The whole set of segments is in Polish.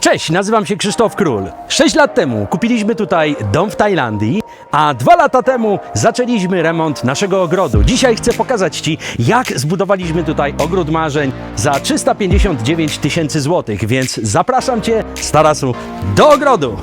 Cześć, nazywam się Krzysztof Król. Sześć lat temu kupiliśmy tutaj dom w Tajlandii, a dwa lata temu zaczęliśmy remont naszego ogrodu. Dzisiaj chcę pokazać Ci, jak zbudowaliśmy tutaj ogród marzeń za 359 tysięcy złotych, więc zapraszam Cię z tarasu do ogrodu.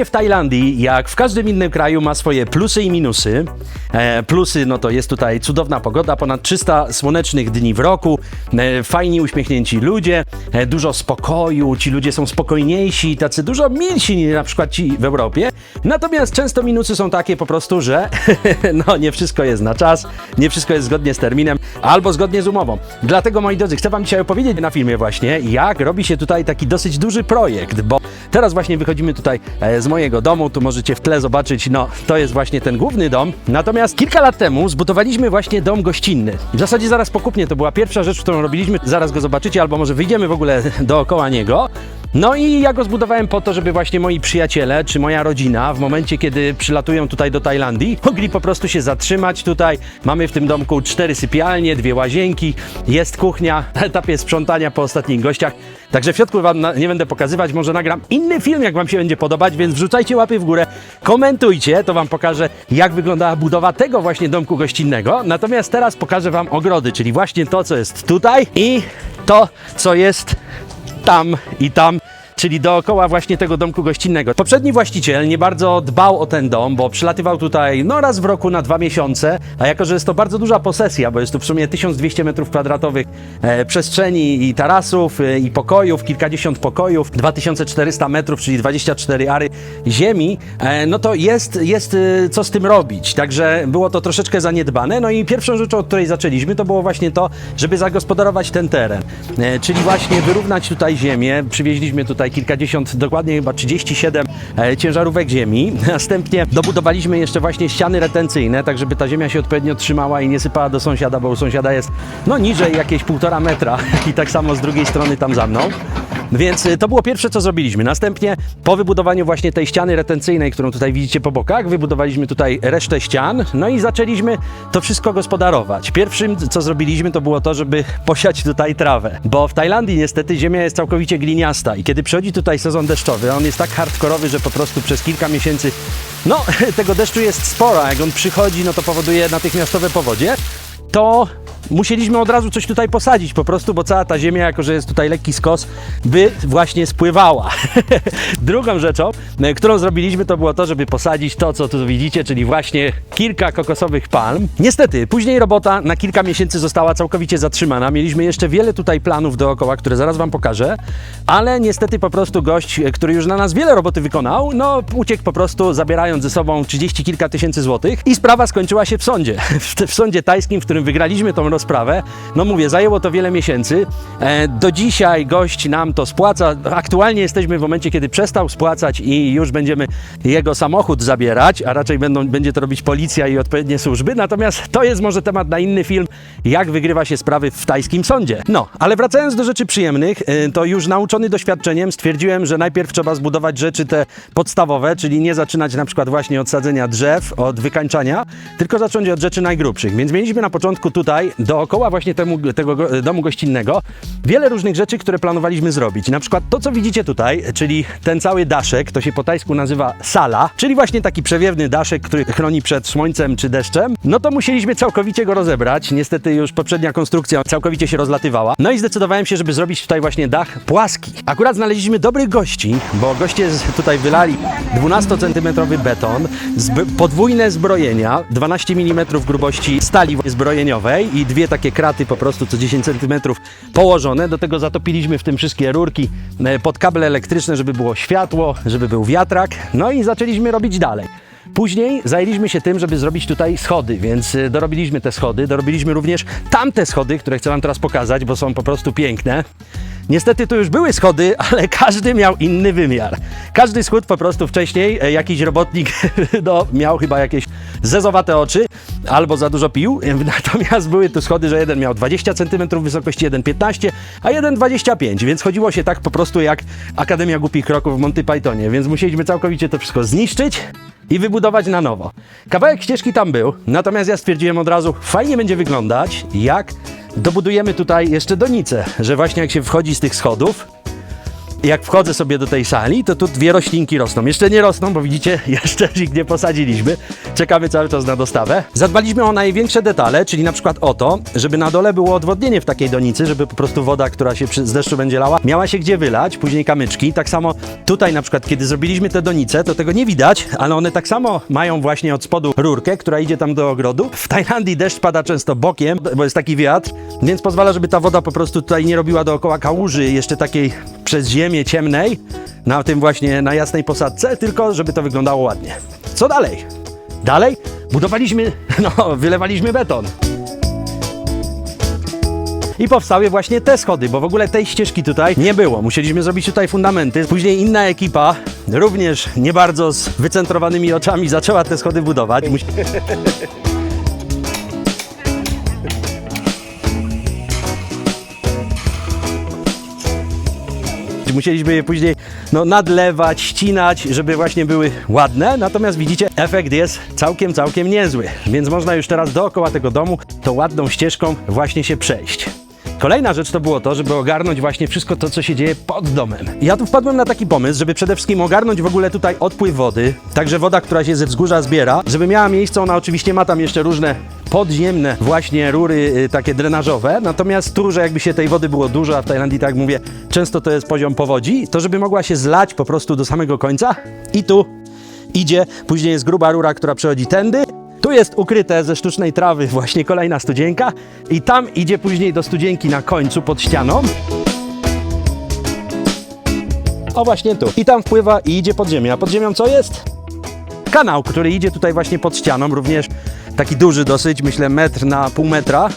Życie w Tajlandii, jak w każdym innym kraju, ma swoje plusy i minusy. E, plusy, no to jest tutaj cudowna pogoda, ponad 300 słonecznych dni w roku, e, fajni, uśmiechnięci ludzie, e, dużo spokoju, ci ludzie są spokojniejsi, tacy dużo milsi niż na przykład ci w Europie. Natomiast często minusy są takie po prostu, że no nie wszystko jest na czas, nie wszystko jest zgodnie z terminem albo zgodnie z umową. Dlatego, moi drodzy, chcę Wam dzisiaj opowiedzieć na filmie właśnie, jak robi się tutaj taki dosyć duży projekt, bo teraz właśnie wychodzimy tutaj e, z mojego domu, tu możecie w tle zobaczyć, no to jest właśnie ten główny dom. Natomiast kilka lat temu zbudowaliśmy właśnie dom gościnny. W zasadzie zaraz po kupnie to była pierwsza rzecz, którą robiliśmy, zaraz go zobaczycie, albo może wyjdziemy w ogóle dookoła niego. No i ja go zbudowałem po to, żeby właśnie moi przyjaciele czy moja rodzina w momencie, kiedy przylatują tutaj do Tajlandii, mogli po prostu się zatrzymać tutaj. Mamy w tym domku cztery sypialnie, dwie łazienki, jest kuchnia, etapie sprzątania po ostatnich gościach. Także w środku wam nie będę pokazywać, może nagram inny film, jak wam się będzie podobać, więc wrzucajcie łapy w górę, komentujcie, to wam pokażę, jak wyglądała budowa tego właśnie domku gościnnego. Natomiast teraz pokażę wam ogrody, czyli właśnie to, co jest tutaj i to, co jest tam i tam, czyli dookoła właśnie tego domku gościnnego. Poprzedni właściciel nie bardzo dbał o ten dom, bo przylatywał tutaj no raz w roku na dwa miesiące, a jako, że jest to bardzo duża posesja, bo jest tu w sumie 1200 metrów kwadratowych e, przestrzeni i tarasów e, i pokojów, kilkadziesiąt pokojów, 2400 metrów, czyli 24 ary ziemi, e, no to jest, jest e, co z tym robić. Także było to troszeczkę zaniedbane. No i pierwszą rzeczą, od której zaczęliśmy, to było właśnie to, żeby zagospodarować ten teren. E, czyli właśnie wyrównać tutaj ziemię. Przywieźliśmy tutaj kilkadziesiąt, dokładnie chyba 37 e, ciężarówek ziemi. Następnie dobudowaliśmy jeszcze właśnie ściany retencyjne, tak żeby ta ziemia się odpowiednio trzymała i nie sypała do sąsiada, bo u sąsiada jest no niżej jakieś półtora metra i tak samo z drugiej strony tam za mną. Więc y, to było pierwsze, co zrobiliśmy. Następnie po wybudowaniu właśnie tej ściany retencyjnej, którą tutaj widzicie po bokach, wybudowaliśmy tutaj resztę ścian, no i zaczęliśmy to wszystko gospodarować. Pierwszym, co zrobiliśmy, to było to, żeby posiać tutaj trawę, bo w Tajlandii niestety ziemia jest całkowicie gliniasta i kiedy przychodzi tutaj sezon deszczowy, on jest tak hardkorowy, że po prostu przez kilka miesięcy, no tego deszczu jest sporo, a jak on przychodzi, no to powoduje natychmiastowe powodzie, to musieliśmy od razu coś tutaj posadzić po prostu, bo cała ta ziemia, jako że jest tutaj lekki skos, by właśnie spływała. Drugą rzeczą, e, którą zrobiliśmy, to było to, żeby posadzić to, co tu widzicie, czyli właśnie kilka kokosowych palm. Niestety, później robota na kilka miesięcy została całkowicie zatrzymana. Mieliśmy jeszcze wiele tutaj planów dookoła, które zaraz Wam pokażę, ale niestety po prostu gość, e, który już na nas wiele roboty wykonał, no uciekł po prostu, zabierając ze sobą 30 kilka tysięcy złotych i sprawa skończyła się w sądzie. W, w sądzie tajskim, w którym wygraliśmy tą rozprawę. No mówię, zajęło to wiele miesięcy. E, do dzisiaj gość nam to spłaca. Aktualnie jesteśmy w momencie, kiedy przestał spłacać i już będziemy jego samochód zabierać, a raczej będą, będzie to robić policja i odpowiednie służby. Natomiast to jest może temat na inny film, jak wygrywa się sprawy w tajskim sądzie. No, ale wracając do rzeczy przyjemnych, e, to już nauczony doświadczeniem stwierdziłem, że najpierw trzeba zbudować rzeczy te podstawowe, czyli nie zaczynać na przykład właśnie od sadzenia drzew, od wykańczania, tylko zacząć od rzeczy najgrubszych. Więc mieliśmy na początku tutaj, dookoła właśnie temu, tego go- domu gościnnego, wiele różnych rzeczy, które planowaliśmy zrobić. Na przykład to, co widzicie tutaj, czyli ten cały daszek, to się po tajsku nazywa sala, czyli właśnie taki przewiewny daszek, który chroni przed słońcem czy deszczem, no to musieliśmy całkowicie go rozebrać. Niestety już poprzednia konstrukcja całkowicie się rozlatywała. No i zdecydowałem się, żeby zrobić tutaj właśnie dach płaski. Akurat znaleźliśmy dobrych gości, bo goście tutaj wylali 12-centymetrowy beton, podwójne zbrojenia, 12 mm grubości stali zbrojeniowej i dwie takie kraty po prostu co 10 cm położone. Do tego zatopiliśmy w tym wszystkie rurki e, pod kable elektryczne, żeby było światło, żeby był wiatrak. No i zaczęliśmy robić dalej. Później zajęliśmy się tym, żeby zrobić tutaj schody, więc y, dorobiliśmy te schody, dorobiliśmy również tamte schody, które chcę Wam teraz pokazać, bo są po prostu piękne. Niestety tu już były schody, ale każdy miał inny wymiar. Każdy schód po prostu wcześniej e, jakiś robotnik no, miał chyba jakieś zezowate oczy albo za dużo pił. Natomiast były tu schody, że jeden miał 20 cm wysokości, jeden 15, a jeden 25, więc chodziło się tak po prostu jak Akademia Głupich Kroków w Monty Pythonie, więc musieliśmy całkowicie to wszystko zniszczyć i wybudować na nowo. Kawałek ścieżki tam był, natomiast ja stwierdziłem od razu, fajnie będzie wyglądać, jak dobudujemy tutaj jeszcze donicę, że właśnie jak się wchodzi z tych schodów, jak wchodzę sobie do tej sali, to tu dwie roślinki rosną. Jeszcze nie rosną, bo widzicie, jeszcze ich nie posadziliśmy. Czekamy cały czas na dostawę. Zadbaliśmy o największe detale, czyli na przykład o to, żeby na dole było odwodnienie w takiej donicy, żeby po prostu woda, która się z deszczu będzie lała, miała się gdzie wylać, później kamyczki. Tak samo tutaj na przykład, kiedy zrobiliśmy te donice, to tego nie widać, ale one tak samo mają właśnie od spodu rurkę, która idzie tam do ogrodu. W Tajlandii deszcz pada często bokiem, bo jest taki wiatr, więc pozwala, żeby ta woda po prostu tutaj nie robiła dookoła kałuży, jeszcze takiej przez ziemię ciemnej, na tym właśnie, na jasnej posadce, tylko żeby to wyglądało ładnie. Co dalej? Dalej budowaliśmy, no, wylewaliśmy beton. I powstały właśnie te schody, bo w ogóle tej ścieżki tutaj nie było. Musieliśmy zrobić tutaj fundamenty. Później inna ekipa, również nie bardzo z wycentrowanymi oczami, zaczęła te schody budować. Musi- Musieliśmy je później no, nadlewać, ścinać, żeby właśnie były ładne. Natomiast widzicie, efekt jest całkiem, całkiem niezły. Więc można już teraz dookoła tego domu tą ładną ścieżką właśnie się przejść. Kolejna rzecz to było to, żeby ogarnąć właśnie wszystko to, co się dzieje pod domem. Ja tu wpadłem na taki pomysł, żeby przede wszystkim ogarnąć w ogóle tutaj odpływ wody, także woda, która się ze wzgórza zbiera, żeby miała miejsce, ona oczywiście ma tam jeszcze różne podziemne właśnie rury y, takie drenażowe, natomiast tu, że jakby się tej wody było dużo, a w Tajlandii, tak jak mówię, często to jest poziom powodzi, to żeby mogła się zlać po prostu do samego końca i tu idzie, później jest gruba rura, która przechodzi tędy, tu jest ukryte ze sztucznej trawy właśnie kolejna studzienka i tam idzie później do studzienki na końcu pod ścianą. O właśnie tu. I tam wpływa i idzie pod ziemię. A pod ziemią co jest? Kanał, który idzie tutaj właśnie pod ścianą, również taki duży dosyć, myślę metr na pół metra.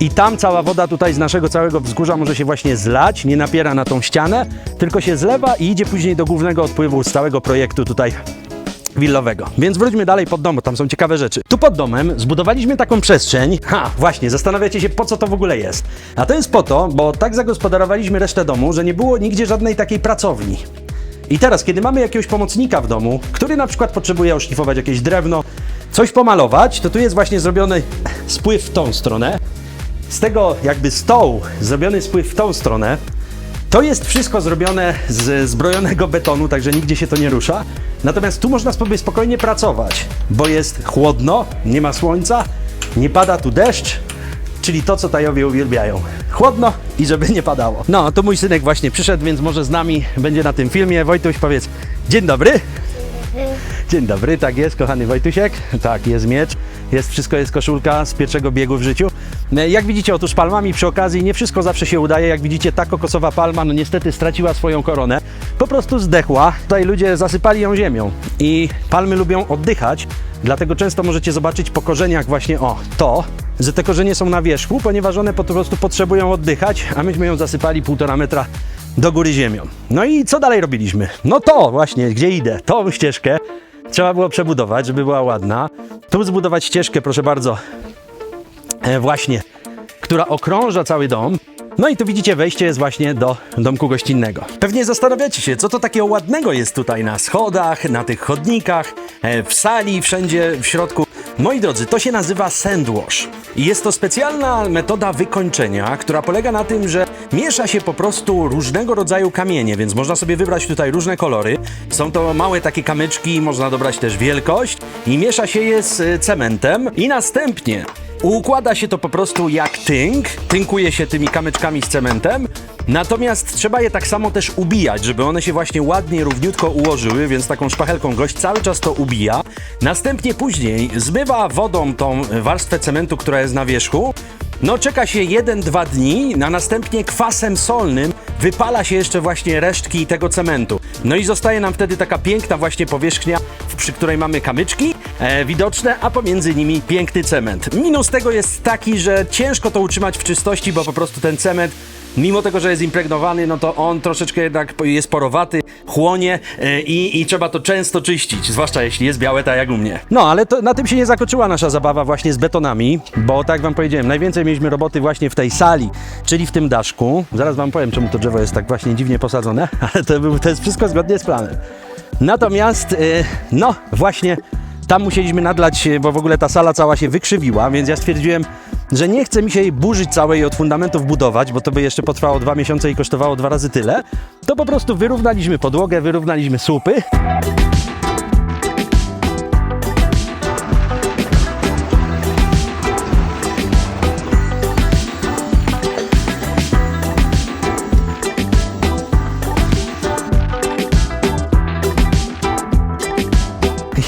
I tam cała woda tutaj z naszego całego wzgórza może się właśnie zlać, nie napiera na tą ścianę, tylko się zlewa i idzie później do głównego odpływu z całego projektu tutaj willowego. Więc wróćmy dalej pod dom, bo tam są ciekawe rzeczy. Tu pod domem zbudowaliśmy taką przestrzeń. Ha, właśnie, zastanawiacie się, po co to w ogóle jest. A to jest po to, bo tak zagospodarowaliśmy resztę domu, że nie było nigdzie żadnej takiej pracowni. I teraz, kiedy mamy jakiegoś pomocnika w domu, który na przykład potrzebuje oszlifować jakieś drewno, coś pomalować, to tu jest właśnie zrobiony spływ w tą stronę. Z tego jakby stołu zrobiony spływ w tą stronę, to jest wszystko zrobione z zbrojonego betonu, także nigdzie się to nie rusza. Natomiast tu można sobie spokojnie pracować, bo jest chłodno, nie ma słońca, nie pada tu deszcz, czyli to, co Tajowie uwielbiają. Chłodno i żeby nie padało. No, to mój synek właśnie przyszedł, więc może z nami będzie na tym filmie. Wojtuś, powiedz dzień dobry. Dzień dobry, tak jest, kochany Wojtusiek. Tak, jest miecz, jest wszystko, jest koszulka z pierwszego biegu w życiu. E, Jak widzicie, otóż palmami przy okazji nie wszystko zawsze się udaje. Jak widzicie, ta kokosowa palma, no niestety straciła swoją koronę. Po prostu zdechła. Tutaj ludzie zasypali ją ziemią i palmy lubią oddychać. Dlatego często możecie zobaczyć po korzeniach właśnie o to, że te korzenie są na wierzchu, ponieważ one po prostu potrzebują oddychać, a myśmy ją zasypali półtora metra do góry ziemią. No i co dalej robiliśmy? No to właśnie, gdzie idę? Tą ścieżkę trzeba było przebudować, żeby była ładna. Tu zbudować ścieżkę, proszę bardzo, e, właśnie, która okrąża cały dom. No i tu widzicie, wejście jest właśnie do domku gościnnego. Pewnie zastanawiacie się, co to takiego ładnego jest tutaj na schodach, na tych chodnikach, e, w sali, wszędzie w środku. Moi drodzy, to się nazywa sandwash. Jest to specjalna metoda wykończenia, która polega na tym, że miesza się po prostu różnego rodzaju kamienie, więc można sobie wybrać tutaj różne kolory. Są to małe takie kamyczki, można dobrać też wielkość i miesza się je z cementem i następnie Układa się to po prostu jak tynk, tynkuje się tymi kamyczkami z cementem, natomiast trzeba je tak samo też ubijać, żeby one się właśnie ładnie, równiutko ułożyły, więc taką szpachelką gość cały czas to ubija. Następnie później zmywa wodą tą warstwę cementu, która jest na wierzchu, no czeka się 1-2 dni, a następnie kwasem solnym wypala się jeszcze właśnie resztki tego cementu. No i zostaje nam wtedy taka piękna właśnie powierzchnia, przy której mamy kamyczki e, widoczne, a pomiędzy nimi piękny cement. Minus tego jest taki, że ciężko to utrzymać w czystości, bo po prostu ten cement mimo tego, że jest impregnowany, no to on troszeczkę jednak jest porowaty, chłonie e, i, i trzeba to często czyścić, zwłaszcza jeśli jest białe, tak jak u mnie. No, ale to, na tym się nie zakończyła nasza zabawa właśnie z betonami, bo tak wam powiedziałem, najwięcej mieliśmy roboty właśnie w tej sali, czyli w tym daszku. Zaraz wam powiem, czemu to drzewo jest tak właśnie dziwnie posadzone, ale to, to jest wszystko zgodnie z planem. Natomiast, e, no właśnie, tam musieliśmy nadlać, bo w ogóle ta sala cała się wykrzywiła, więc ja stwierdziłem, że nie chce mi się jej burzyć całej od fundamentów budować, bo to by jeszcze potrwało dwa miesiące i kosztowało dwa razy tyle. To po prostu wyrównaliśmy podłogę, wyrównaliśmy słupy.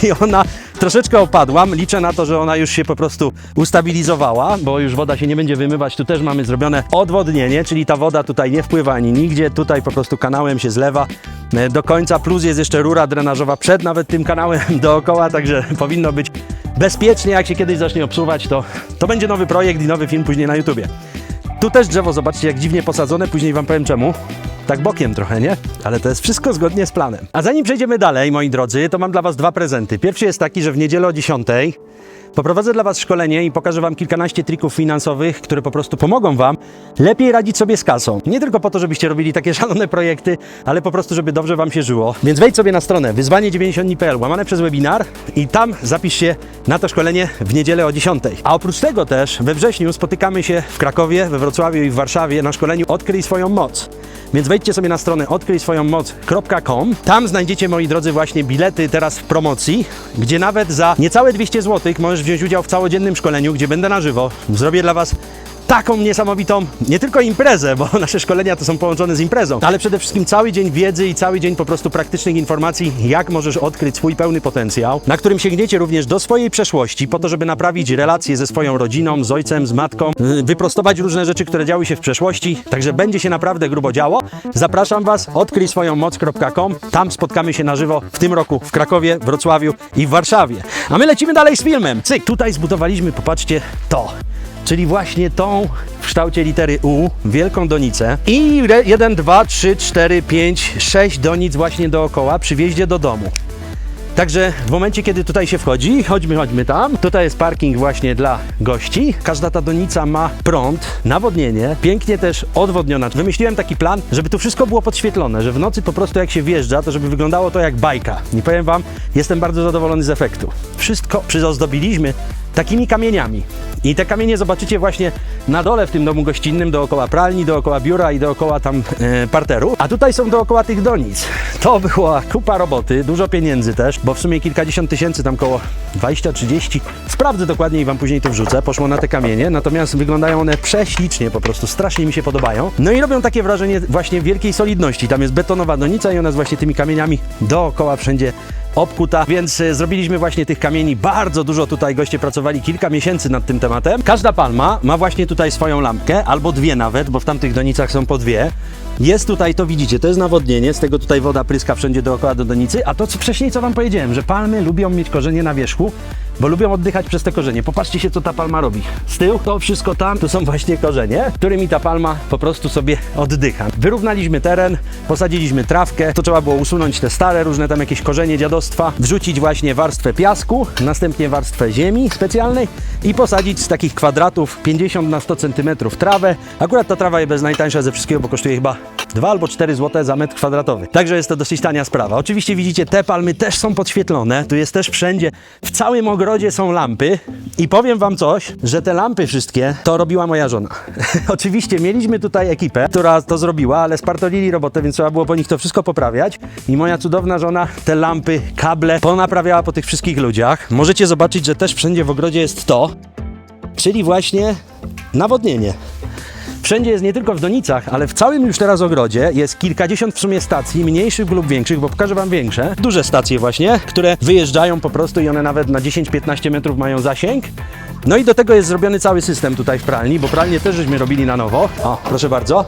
i ona troszeczkę opadła. Liczę na to, że ona już się po prostu ustabilizowała, bo już woda się nie będzie wymywać. Tu też mamy zrobione odwodnienie, czyli ta woda tutaj nie wpływa ani nigdzie, tutaj po prostu kanałem się zlewa e, do końca, plus jest jeszcze rura drenażowa przed nawet tym kanałem dookoła, także powinno być bezpiecznie. Jak się kiedyś zacznie obsuwać, to, to będzie nowy projekt i nowy film później na YouTubie. Tu też drzewo, zobaczcie, jak dziwnie posadzone, później wam powiem czemu. Tak bokiem trochę, nie? Ale to jest wszystko zgodnie z planem. A zanim przejdziemy dalej, moi drodzy, to mam dla was dwa prezenty. Pierwszy jest taki, że w niedzielę o 10 poprowadzę dla was szkolenie i pokażę wam kilkanaście trików finansowych, które po prostu pomogą wam lepiej radzić sobie z kasą. Nie tylko po to, żebyście robili takie szalone projekty, ale po prostu, żeby dobrze wam się żyło. Więc wejdź sobie na stronę wyzwanie90.pl, łamane przez webinar i tam zapisz się na to szkolenie w niedzielę o 10. A oprócz tego też we wrześniu spotykamy się w Krakowie, we Wrocławiu i w Warszawie na szkoleniu Odkryj swoją moc. Więc wejdźcie sobie na stronę odkryjswojąmoc.com. Tam znajdziecie, moi drodzy, właśnie bilety teraz w promocji, gdzie nawet za niecałe 200 zł możesz wziąć udział w całodziennym szkoleniu, gdzie będę na żywo. Zrobię dla Was taką niesamowitą, nie tylko imprezę, bo nasze szkolenia to są połączone z imprezą, ale przede wszystkim cały dzień wiedzy i cały dzień po prostu praktycznych informacji, jak możesz odkryć swój pełny potencjał, na którym sięgniecie również do swojej przeszłości, po to, żeby naprawić relacje ze swoją rodziną, z ojcem, z matką, yy, wyprostować różne rzeczy, które działy się w przeszłości, także będzie się naprawdę grubo działo. Zapraszam Was, odkryjswojąmoc.com, tam spotkamy się na żywo w tym roku w Krakowie, Wrocławiu i w Warszawie. A my lecimy dalej z filmem. Cyk, tutaj zbudowaliśmy, popatrzcie, to czyli właśnie tą w kształcie litery U, wielką donicę i 1, 2, 3, 4, 5, 6 donic właśnie dookoła przy wjeździe do domu. Także w momencie, kiedy tutaj się wchodzi, chodźmy, chodźmy tam. Tutaj jest parking właśnie dla gości. Każda ta donica ma prąd, nawodnienie, pięknie też odwodniona. Wymyśliłem taki plan, żeby tu wszystko było podświetlone, że w nocy po prostu jak się wjeżdża, to żeby wyglądało to jak bajka. Nie powiem Wam, jestem bardzo zadowolony z efektu. Wszystko przyozdobiliśmy takimi kamieniami. I te kamienie zobaczycie właśnie na dole w tym domu gościnnym, dookoła pralni, dookoła biura i dookoła tam e, parteru. A tutaj są dookoła tych donic. To była kupa roboty, dużo pieniędzy też, bo w sumie kilkadziesiąt tysięcy, tam koło 20-30. Sprawdzę dokładnie i Wam później to wrzucę. Poszło na te kamienie, natomiast wyglądają one prześlicznie po prostu, strasznie mi się podobają. No i robią takie wrażenie właśnie wielkiej solidności. Tam jest betonowa donica i ona jest właśnie tymi kamieniami dookoła wszędzie obkuta, więc e, zrobiliśmy właśnie tych kamieni bardzo dużo. Tutaj goście pracowali kilka miesięcy nad tym tematem. Każda palma ma właśnie tutaj swoją lampkę, albo dwie nawet, bo w tamtych donicach są po dwie. Jest tutaj, to widzicie, to jest nawodnienie, z tego tutaj woda pryska wszędzie dookoła do donicy, a to co wcześniej co Wam powiedziałem, że palmy lubią mieć korzenie na wierzchu, bo lubią oddychać przez te korzenie. Popatrzcie się, co ta palma robi. Z tyłu to wszystko tam, to są właśnie korzenie, którymi ta palma po prostu sobie oddycha. Wyrównaliśmy teren, posadziliśmy trawkę, to trzeba było usunąć te stare, różne tam jakieś korzenie dziadostwa, wrzucić właśnie warstwę piasku, następnie warstwę ziemi specjalnej i posadzić z takich kwadratów 50 na 100 cm trawę. Akurat ta trawa jest najtańsza ze wszystkiego, bo kosztuje chyba 2 albo 4 zł za metr kwadratowy. Także jest to dosyć tania sprawa. Oczywiście widzicie, te palmy też są podświetlone. Tu jest też wszędzie, w całym ogrodzie są lampy. I powiem wam coś, że te lampy wszystkie to robiła moja żona. Oczywiście mieliśmy tutaj ekipę, która to zrobiła, ale spartolili robotę, więc trzeba było po nich to wszystko poprawiać. I moja cudowna żona te lampy, kable ponaprawiała po tych wszystkich ludziach. Możecie zobaczyć, że też wszędzie w ogrodzie jest to, czyli właśnie nawodnienie. Wszędzie jest nie tylko w Donicach, ale w całym już teraz ogrodzie jest kilkadziesiąt w sumie stacji, mniejszych lub większych, bo pokażę Wam większe. Duże stacje właśnie, które wyjeżdżają po prostu i one nawet na 10-15 metrów mają zasięg. No i do tego jest zrobiony cały system tutaj w pralni, bo pralnię też żeśmy robili na nowo. O, proszę bardzo.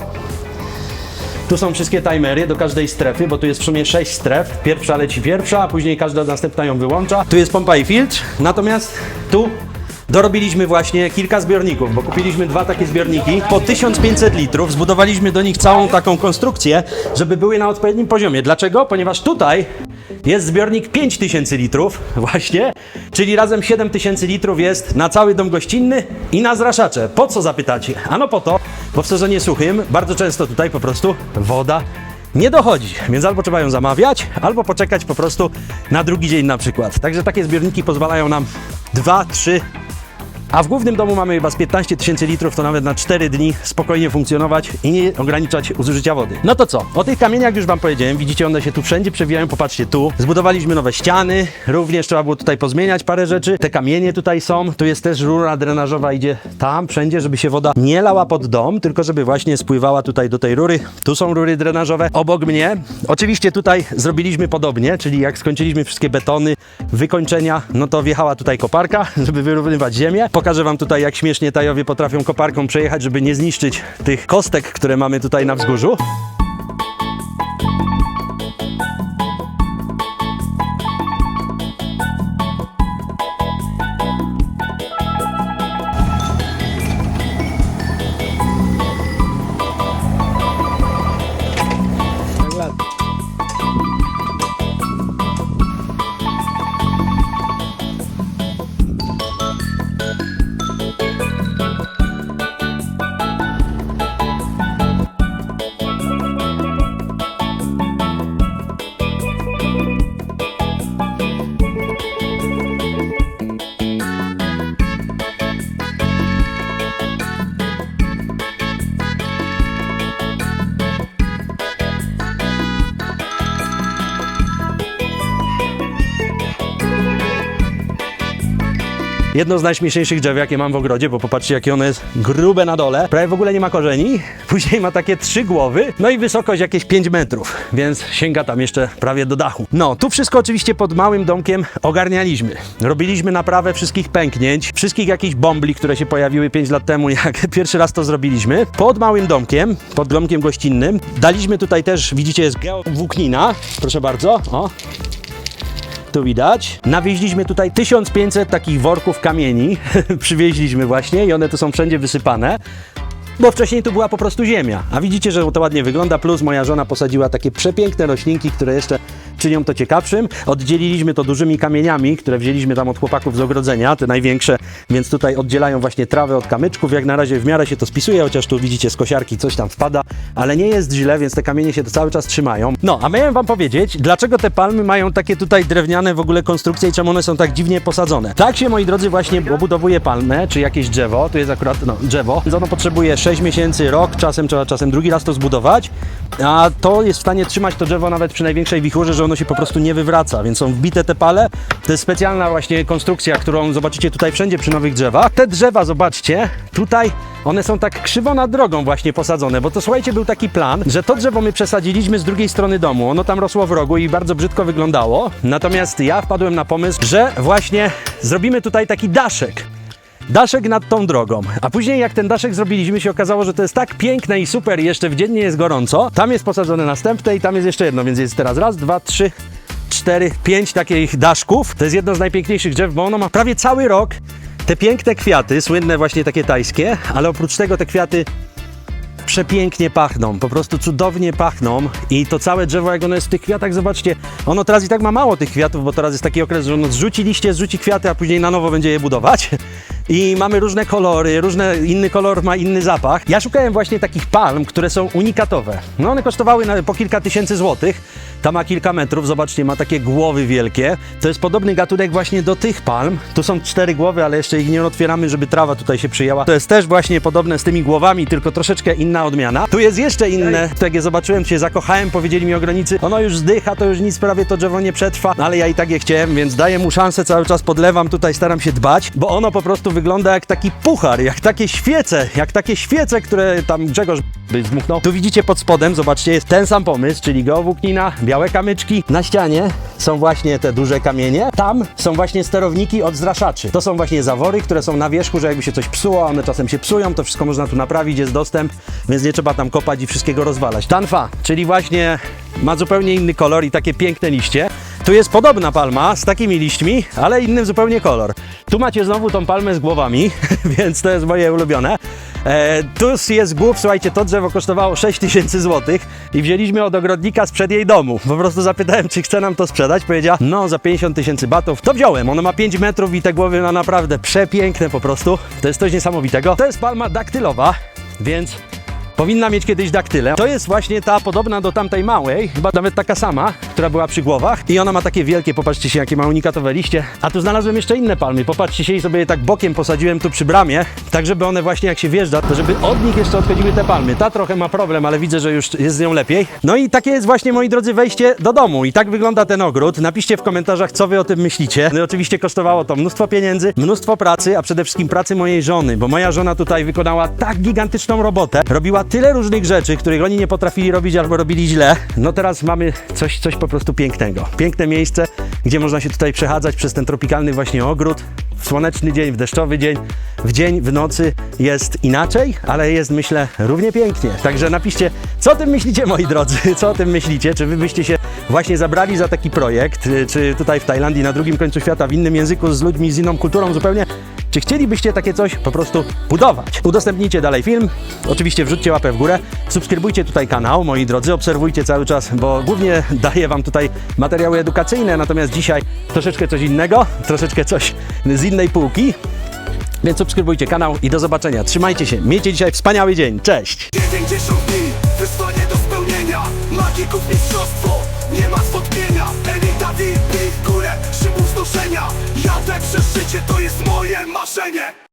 Tu są wszystkie timery do każdej strefy, bo tu jest w sumie 6 stref. Pierwsza leci pierwsza, a później każda następna ją wyłącza. Tu jest pompa i filtr, natomiast tu dorobiliśmy właśnie kilka zbiorników, bo kupiliśmy dwa takie zbiorniki po 1500 litrów, zbudowaliśmy do nich całą taką konstrukcję, żeby były na odpowiednim poziomie. Dlaczego? Ponieważ tutaj jest zbiornik 5000 litrów właśnie, czyli razem 7000 litrów jest na cały dom gościnny i na zraszacze. Po co zapytacie? Ano po to, bo w sezonie suchym bardzo często tutaj po prostu woda nie dochodzi, więc albo trzeba ją zamawiać, albo poczekać po prostu na drugi dzień na przykład. Także takie zbiorniki pozwalają nam 2, 3, a w głównym domu mamy chyba z 15 tysięcy litrów, to nawet na 4 dni spokojnie funkcjonować i nie ograniczać zużycia wody. No to co? O tych kamieniach już Wam powiedziałem, widzicie one się tu wszędzie przewijają, popatrzcie tu. Zbudowaliśmy nowe ściany, również trzeba było tutaj pozmieniać parę rzeczy. Te kamienie tutaj są, tu jest też rura drenażowa, idzie tam, wszędzie, żeby się woda nie lała pod dom, tylko żeby właśnie spływała tutaj do tej rury. Tu są rury drenażowe obok mnie. Oczywiście tutaj zrobiliśmy podobnie, czyli jak skończyliśmy wszystkie betony, wykończenia, no to wjechała tutaj koparka, żeby wyrównywać ziemię. Pokażę Wam tutaj, jak śmiesznie Tajowie potrafią koparką przejechać, żeby nie zniszczyć tych kostek, które mamy tutaj na wzgórzu. Jedno z najśmieszniejszych drzew, jakie mam w ogrodzie, bo popatrzcie, jakie ono jest grube na dole. Prawie w ogóle nie ma korzeni. Później ma takie trzy głowy, no i wysokość jakieś 5 metrów, więc sięga tam jeszcze prawie do dachu. No, tu wszystko oczywiście pod małym domkiem ogarnialiśmy. Robiliśmy naprawę wszystkich pęknięć, wszystkich jakichś bombli, które się pojawiły 5 lat temu, jak pierwszy raz to zrobiliśmy. Pod małym domkiem, pod domkiem gościnnym, daliśmy tutaj też, widzicie, jest geowłóknina. Proszę bardzo, o, widać. Nawieźliśmy tutaj 1500 takich worków kamieni. Przywieźliśmy właśnie i one tu są wszędzie wysypane. Bo wcześniej tu była po prostu ziemia. A widzicie, że to ładnie wygląda. Plus moja żona posadziła takie przepiękne roślinki, które jeszcze czynią to ciekawszym. Oddzieliliśmy to dużymi kamieniami, które wzięliśmy tam od chłopaków z ogrodzenia, te największe, więc tutaj oddzielają właśnie trawę od kamyczków. Jak na razie w miarę się to spisuje, chociaż tu widzicie z kosiarki coś tam wpada, ale nie jest źle, więc te kamienie się cały czas trzymają. No, a miałem wam powiedzieć, dlaczego te palmy mają takie tutaj drewniane w ogóle konstrukcje i czemu one są tak dziwnie posadzone. Tak się, moi drodzy, właśnie obudowuje palmę, czy jakieś drzewo, tu jest akurat no, drzewo, więc ono potrzebuje 6 miesięcy, rok, czasem trzeba czasem drugi raz to zbudować, a to jest w stanie trzymać to drzewo nawet przy największej wichurze, że ono się po prostu nie wywraca, więc są wbite te pale. To jest specjalna właśnie konstrukcja, którą zobaczycie tutaj wszędzie przy nowych drzewach. Te drzewa, zobaczcie, tutaj one są tak krzywo nad drogą właśnie posadzone, bo to słuchajcie, był taki plan, że to drzewo my przesadziliśmy z drugiej strony domu. Ono tam rosło w rogu i bardzo brzydko wyglądało. Natomiast ja wpadłem na pomysł, że właśnie zrobimy tutaj taki daszek daszek nad tą drogą. A później jak ten daszek zrobiliśmy, się okazało, że to jest tak piękne i super, jeszcze w dziennie jest gorąco. Tam jest posadzone następne i tam jest jeszcze jedno, więc jest teraz raz, dwa, trzy, cztery, pięć takich daszków. To jest jedno z najpiękniejszych drzew, bo ono ma prawie cały rok te piękne kwiaty, słynne właśnie takie tajskie, ale oprócz tego te kwiaty przepięknie pachną, po prostu cudownie pachną i to całe drzewo, jak ono jest w tych kwiatach, zobaczcie, ono teraz i tak ma mało tych kwiatów, bo teraz jest taki okres, że ono zrzuci liście, zrzuci kwiaty, a później na nowo będzie je budować i mamy różne kolory, różne, inny kolor ma inny zapach. Ja szukałem właśnie takich palm, które są unikatowe. No one kosztowały po kilka tysięcy złotych, ta ma kilka metrów, zobaczcie, ma takie głowy wielkie. To jest podobny gatunek właśnie do tych palm. Tu są cztery głowy, ale jeszcze ich nie otwieramy, żeby trawa tutaj się przyjęła. To jest też właśnie podobne z tymi głowami, tylko troszeczkę inna odmiana. Tu jest jeszcze inne. Jak je zobaczyłem, się zakochałem, powiedzieli mi ogranicy, ono już zdycha, to już nic prawie to drzewo nie przetrwa, no, ale ja i tak je chciałem, więc daję mu szansę, cały czas podlewam, tutaj staram się dbać, bo ono po prostu wygląda jak taki puchar, jak takie świece, jak takie świece, które tam Grzegorz by zmuchnął. Tu widzicie pod spodem, zobaczcie, jest ten sam pomysł, czyli geowłóknina, białe kamyczki. Na ścianie są właśnie te duże kamienie. Tam są właśnie sterowniki od zraszaczy. To są właśnie zawory, które są na wierzchu, że jakby się coś psuło, one czasem się psują, to wszystko można tu naprawić, jest dostęp, więc nie trzeba tam kopać i wszystkiego rozwalać. Tanfa, czyli właśnie ma zupełnie inny kolor i takie piękne liście. Tu jest podobna palma z takimi liśćmi, ale inny zupełnie kolor. Tu macie znowu tą palmę z głowami, więc to jest moje ulubione. E, tu jest głów, słuchajcie, to drzewo kosztowało 6 tysięcy złotych i wzięliśmy od ogrodnika sprzed jej domu. Po prostu zapytałem, czy chce nam to sprzedać. Powiedziała, no za 50 tysięcy batów. To wziąłem. Ono ma 5 metrów i te głowy ma naprawdę przepiękne po prostu. To jest coś niesamowitego. To jest palma daktylowa, więc Powinna mieć kiedyś daktylę. To jest właśnie ta podobna do tamtej małej, chyba nawet taka sama, która była przy głowach. I ona ma takie wielkie, popatrzcie się, jakie ma unikatowe liście. A tu znalazłem jeszcze inne palmy. Popatrzcie się i sobie je tak bokiem posadziłem tu przy bramie, tak żeby one właśnie jak się wjeżdża, to żeby od nich jeszcze odchodziły te palmy. Ta trochę ma problem, ale widzę, że już jest z nią lepiej. No i takie jest właśnie, moi drodzy, wejście do domu. I tak wygląda ten ogród. Napiszcie w komentarzach, co wy o tym myślicie. No oczywiście kosztowało to mnóstwo pieniędzy, mnóstwo pracy, a przede wszystkim pracy mojej żony, bo moja żona tutaj wykonała tak gigantyczną robotę. Robiła tyle różnych rzeczy, których oni nie potrafili robić albo robili źle. No teraz mamy coś, coś po prostu pięknego. Piękne miejsce, gdzie można się tutaj przechadzać przez ten tropikalny właśnie ogród. W słoneczny dzień, w deszczowy dzień, w dzień, w nocy jest inaczej, ale jest myślę równie pięknie. Także napiszcie, co o tym myślicie moi drodzy, co o tym myślicie, czy wy byście się właśnie zabrali za taki projekt, czy tutaj w Tajlandii na drugim końcu świata w innym języku z ludźmi z inną kulturą zupełnie, czy chcielibyście takie coś po prostu budować? Udostępnijcie dalej film, oczywiście wrzućcie łapę w górę, subskrybujcie tutaj kanał, moi drodzy, obserwujcie cały czas, bo głównie daję wam tutaj materiały edukacyjne, natomiast dzisiaj troszeczkę coś innego, troszeczkę coś z innej półki. Więc subskrybujcie kanał i do zobaczenia. Trzymajcie się, miejcie dzisiaj wspaniały dzień. Cześć! 90 dni, wyzwanie do spełnienia Magików mistrzostwo, nie ma zwątpienia Elita VIP, górę, szybów znoszenia Jadę przez życie, to jest moje marzenie